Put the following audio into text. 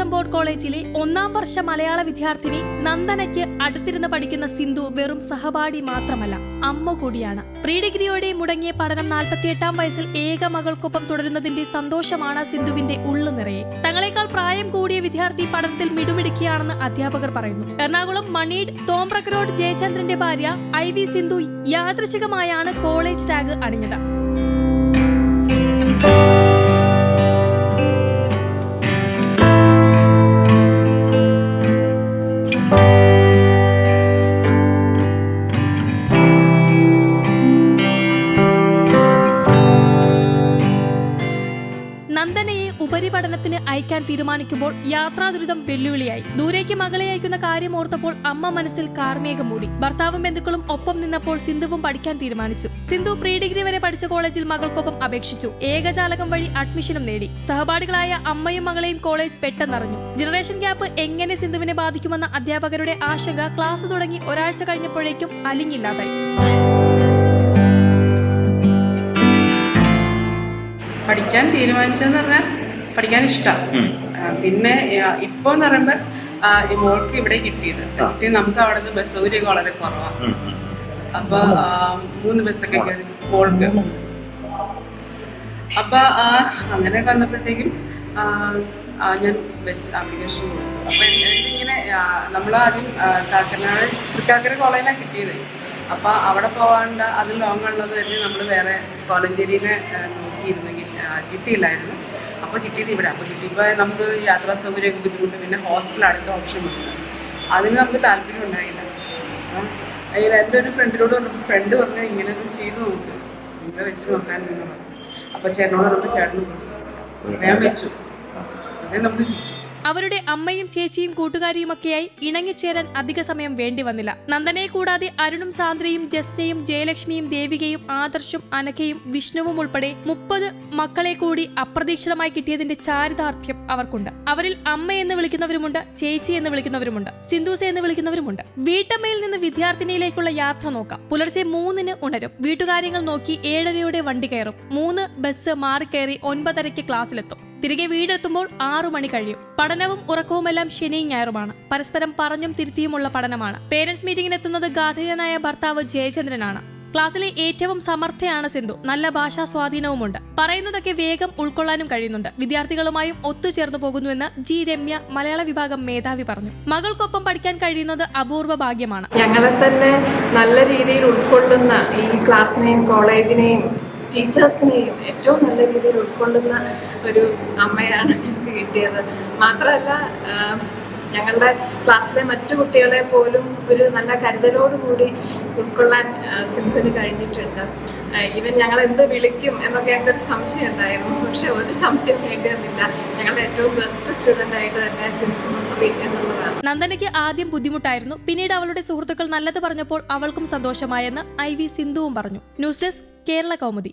കോളേജിലെ ഒന്നാം വർഷ മലയാള വിദ്യാർത്ഥിനി നന്ദനയ്ക്ക് അടുത്തിരുന്ന് പഠിക്കുന്ന സിന്ധു വെറും സഹപാഠി മാത്രമല്ല അമ്മ കൂടിയാണ്. പ്രീ ഡിഗ്രിയോടെ മുടങ്ങിയ പഠനം നാൽപ്പത്തിയെട്ടാം വയസ്സിൽ ഏക മകൾക്കൊപ്പം തുടരുന്നതിന്റെ സന്തോഷമാണ് സിന്ധുവിന്റെ ഉള്ളു നിറയെ. തങ്ങളെക്കാൾ പ്രായം കൂടിയ വിദ്യാർത്ഥി പഠനത്തിൽ മിടുമിടുക്കിയാണെന്ന് അധ്യാപകർ പറയുന്നു. എറണാകുളം മണീഡ് തോമ്പ്രക്ക് റോഡ് ജയചന്ദ്രന്റെ ഭാര്യ ഐ വി സിന്ധു യാദൃശികമായാണ് കോളേജ് ടാഗ് അണിഞ്ഞത്. ഉപരിപഠനത്തിന് അയക്കാൻ തീരുമാനിക്കുമ്പോൾ യാത്രാ ദുരിതം വെല്ലുവിളിയായി. ദൂരേക്ക് മകളെ അയക്കുന്ന കാര്യം ഓർത്തപ്പോൾ അമ്മ മനസ്സിൽ കാർമേഘം മൂടി. ഭർത്താവും ബന്ധുക്കളും ഒപ്പം നിന്നപ്പോൾ സിന്ധുവും പഠിക്കാൻ തീരുമാനിച്ചു. സിന്ധു പ്രീ ഡിഗ്രി വരെ പഠിച്ച കോളേജിൽ മകൾക്കൊപ്പം അപേക്ഷിച്ചു. ഏകജാലകം വഴി അഡ്മിഷനും നേടി. സഹപാഠികളായ അമ്മയും മകളെയും കോളേജ് പെട്ടെന്നറിഞ്ഞു. ജനറേഷൻ ഗ്യാപ്പ് എങ്ങനെ സിന്ധുവിനെ ബാധിക്കുമെന്ന അധ്യാപകരുടെ ആശങ്ക ക്ലാസ് തുടങ്ങി ഒരാഴ്ച കഴിഞ്ഞപ്പോഴേക്കും അലിഞ്ഞില്ലാതായി. പഠിക്കാൻ തീരുമാനിച്ചതെന്ന് പറഞ്ഞാൽ പഠിക്കാൻ ഇഷ്ടമാണ് പിന്നെ ഇപ്പോ ഇപ്പൊ എന്ന് പറയുമ്പോൾ മോൾക്ക് ഇവിടെ കിട്ടിയത്. കിട്ടി നമുക്ക് അവിടെ നിന്ന് ബസ് സൗകര്യമൊക്കെ വളരെ കുറവാണ് അപ്പൊ മൂന്ന് ബസ്സൊക്കെ മോൾക്ക്. അപ്പൊ അങ്ങനെയൊക്കെ വന്നപ്പോഴത്തേക്കും ഞാൻ വെച്ച് ആപ്ലിക്കേഷൻ കൊടുത്തു. അപ്പൊ എന്നിങ്ങനെ നമ്മൾ ആദ്യം കാക്കനാട് തൃക്കാക്കര കോളേജിലാണ് കിട്ടിയത്. അപ്പൊ അവിടെ പോകാണ്ട് അത് ലോങ് ഉള്ളത് തന്നെ നമ്മൾ വേറെ കോലഞ്ചേരിനെ നോക്കിയിരുന്നെങ്കിൽ കിട്ടിയില്ലായിരുന്നു. അപ്പൊ കിട്ടിയത് ഇവിടെ. അപ്പൊ കിട്ടിയപ്പോൾ നമുക്ക് യാത്രാ സൗകര്യമൊക്കെ ബുദ്ധിമുട്ട്. പിന്നെ ഹോസ്റ്റൽ അടുത്ത ഓപ്ഷൻ വന്നു അതിന് നമുക്ക് താല്പര്യം ഉണ്ടായില്ല. അങ്ങനെ എന്റെ ഒരു ഫ്രണ്ടിനോട് പറഞ്ഞപ്പോൾ ഫ്രണ്ട് പറഞ്ഞു ഇങ്ങനെ ഒന്ന് ചെയ്ത് നോക്ക്. ഇങ്ങനെ വെച്ച് നോക്കാൻ എന്ന് പറഞ്ഞു. അപ്പൊ ചേട്ടനോട് പറഞ്ഞപ്പോൾ ചേട്ടന് പ്രോത്സാഹിപ്പിക്കാം ഞാൻ വെച്ചു. അതേ നമുക്ക് കിട്ടി. അവരുടെ അമ്മയും ചേച്ചിയും കൂട്ടുകാരിയുമൊക്കെയായി ഇണങ്ങിച്ചേരാൻ അധിക സമയം വേണ്ടി വന്നില്ല. നന്ദനെ കൂടാതെ അരുണും സാന്ദ്രയും ജസ്സയും ജയലക്ഷ്മിയും ദേവികയും ആദർശും അനഘയും വിഷ്ണുവും ഉൾപ്പെടെ മുപ്പത് മക്കളെ കൂടി അപ്രതീക്ഷിതമായി കിട്ടിയതിന്റെ ചാരിതാർത്ഥ്യം അവർക്കുണ്ട്. അവരിൽ അമ്മ എന്ന് വിളിക്കുന്നവരുമുണ്ട് ചേച്ചി എന്ന് വിളിക്കുന്നവരുമുണ്ട് സിന്ധൂസ എന്ന് വിളിക്കുന്നവരുമുണ്ട്. വീട്ടമ്മയിൽ നിന്ന് വിദ്യാർത്ഥിനിയിലേക്കുള്ള യാത്ര നോക്കാം. പുലർച്ചെ മൂന്നിന് ഉണരും. വീട്ടുകാര്യങ്ങൾ നോക്കി ഏഴരയോടെ വണ്ടി കയറും. മൂന്ന് ബസ് മാറിക്കയറി ഒൻപതരയ്ക്ക് ക്ലാസ്സിലെത്തും. തിരികെ വീടെത്തുമ്പോൾ ആറു മണി കഴിയും. പഠനവും ഉറക്കവുമെല്ലാം ശനിയും ഞായറുമാണ്. പരസ്പരം പറഞ്ഞും തിരുത്തിയുമുള്ള പഠനമാണ്. പേരൻസ് മീറ്റിംഗിന് എത്തുന്നത് ഗാഠികനായ ഭർത്താവ് ജയചന്ദ്രനാണ്. ക്ലാസ്സിലെ ഏറ്റവും സമർത്ഥയാണ് സിന്ധു. നല്ല ഭാഷാ സ്വാധീനവുമുണ്ട്. പറയുന്നതൊക്കെ വേഗം ഉൾക്കൊള്ളാനും കഴിയുന്നുണ്ട്. വിദ്യാർത്ഥികളുമായും ഒത്തുചേർന്നു പോകുന്നുവെന്ന് ജി രമ്യ മലയാള വിഭാഗം മേധാവി പറഞ്ഞു. മകൾക്കൊപ്പം പഠിക്കാൻ കഴിയുന്നത് അപൂർവ ഭാഗ്യമാണ്. ഞങ്ങളെ തന്നെ നല്ല രീതിയിൽ ഉൾക്കൊള്ളുന്ന ഈ ക്ലാസ്സിനെയും കോളേജിനെയും ടീച്ചേഴ്സിനെയും ഏറ്റവും നല്ല രീതിയിൽ ഉൾക്കൊള്ളുന്ന ഒരു അമ്മയാണ് ഞങ്ങൾക്ക് കിട്ടിയത്. മാത്രമല്ല ഞങ്ങളുടെ ക്ലാസ്സിലെ മറ്റു കുട്ടികളെ പോലും ഒരു നല്ല കരുതലോടുകൂടി ഉൾക്കൊള്ളാൻ സിന്ധുവിന് കഴിഞ്ഞിട്ടുണ്ട്. ഈവൻ ഞങ്ങൾ എന്ത് വിളിക്കും എന്നൊക്കെ ഞങ്ങൾക്കൊരു സംശയം ഉണ്ടായിരുന്നു പക്ഷെ ഒരു സംശയം വേണ്ടി വന്നില്ല ഞങ്ങളുടെ ഏറ്റവും ബെസ്റ്റ് സ്റ്റുഡന്റായിട്ട് തന്നെ സിന്ധു നന്ദനയ്ക്ക് ആദ്യം ബുദ്ധിമുട്ടായിരുന്നു. പിന്നീട് അവളുടെ സുഹൃത്തുക്കൾ നല്ലത് പറഞ്ഞപ്പോൾ അവൾക്കും സന്തോഷമായെന്ന് ഐ വി സിന്ധുവും പറഞ്ഞു. News desk Kerala Kaumudi.